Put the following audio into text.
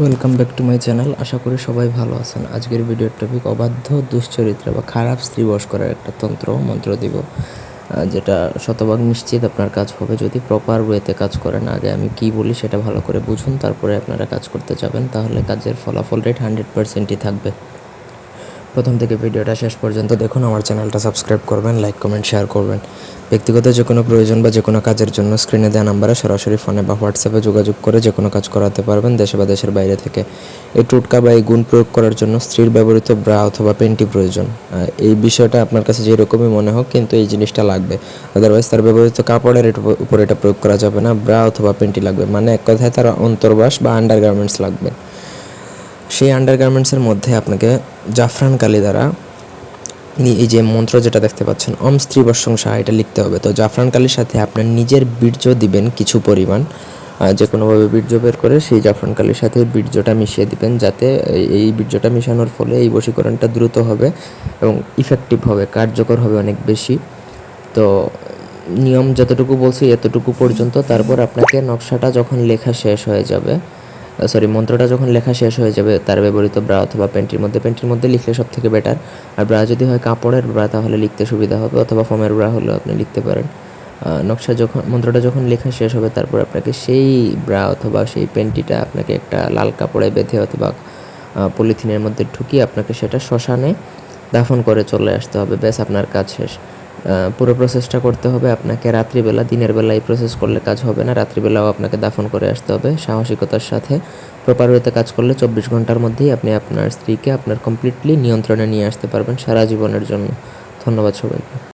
Welcome back to my channel আশা করি সবাই ভালো আছেন। আজকের ভিডিওর টপিক অবাধ্য, দুশ্চরিত্র বা খারাপ স্ত্রী বস করার একটা তন্ত্র, মন্ত্র দিব। যেটা শতভাগ নিশ্চিত আপনার কাজ হবে। যদি প্রপার ওয়েতে কাজ করেন, আগে আমি কি বলি সেটা ভালো করে বুঝুন। তারপরে আপনারা কাজ করতে যাবেন। তাহলে কাজের ফলাফল রেট হান্ড্রেড পার্সেন্টই থাকবে। প্রথম থেকে ভিডিওটা শেষ পর্যন্ত দেখুন, আমার চ্যানেলটা সাবস্ক্রাইব করবেন, লাইক, কমেন্ট, শেয়ার করবেন। ব্যক্তিগত যে কোনো প্রয়োজন বা যে কোনো কাজের জন্য স্ক্রিনে দেওয়া নাম্বারে সরাসরি ফোনে বা হোয়াটসঅ্যাপে যোগাযোগ করে যে কোনো কাজ করাতে পারবেন দেশে বা দেশের বাইরে থেকে। এই টুটকা বা এই গুণ প্রয়োগ করার জন্য স্ত্রীর ব্যবহৃত ব্রা অথবা পেন্টি প্রয়োজন। এই বিষয়টা আপনার কাছে যেরকমই মনে হোক, কিন্তু এই জিনিসটা লাগবে। আদারওয়াইজ তার ব্যবহৃত কাপড়ের উপর এটা প্রয়োগ করা যাবে না। ব্রা অথবা পেন্টি লাগবে। মানে এক কথায় তার অন্তর্বাস বা আন্ডারগার্মেন্টস লাগবে। সেই আন্ডারগার্মেন্টসের মধ্যে আপনাকে জাফরান কালি দ্বারা এই যে মন্ত্র যেটা দেখতে পাচ্ছেন অম স্ত্রী বর্ষংসা এটা লিখতে হবে। তো জাফরান কালির সাথে আপনার নিজের বীর্য দিবেন কিছু পরিমাণ। যে কোনোভাবে বীর্য বের করে সেই জাফরান কালির সাথে বীর্যটা মিশিয়ে দিবেন, যাতে এই বীর্যটা মিশানোর ফলে এই বশীকরণটা দ্রুত হবে এবং ইফেক্টিভ হবে, কার্যকর হবে অনেক বেশি। তো নিয়ম যতটুকু বলছি এতটুকু পর্যন্ত, তারপর আপনাকে নকশাটা যখন লেখা শেষ হয়ে যাবে সরি মন্ত্রটা যখন লেখা শেষ হয়ে যাবে, তার ব্যবহৃত ব্রা অথবা প্যান্টির মধ্যে প্যান্টির মধ্যে লিখলে সব থেকে বেটার আর ব্রা যদি হয় কাপড়ের ব্রা, তাহলে লিখতে সুবিধা হবে, অথবা ফোমের ব্রা হলেও আপনি লিখতে পারেন। নকশা যখন, মন্ত্রটা যখন লেখা শেষ হবে, তারপর আপনাকে সেই ব্রা অথবা সেই প্যান্টিটা আপনাকে একটা লাল কাপড়ে বেঁধে অথবা পলিথিনের মধ্যে ঢুকিয়ে আপনাকে সেটা শ্মশানে দাফন করে চলে আসতে হবে। ব্যাস, আপনার কাজ শেষ। পুরো প্রসেসটা করতে হবে আপনাকে রাত্রিবেলা, দিনের বেলা এই প্রসেস করলে কাজ হবে না। রাত্রিবেলাও আপনাকে দাফন করে আসতে হবে সাহসিকতার সাথে। প্রপার ওয়েতে কাজ করলে চব্বিশ ঘণ্টার মধ্যেই আপনি আপনার স্ত্রীকে আপনার কমপ্লিটলি নিয়ন্ত্রণে নিয়ে আসতে পারবেন সারা জীবনের জন্য। ধন্যবাদ সবাইকে।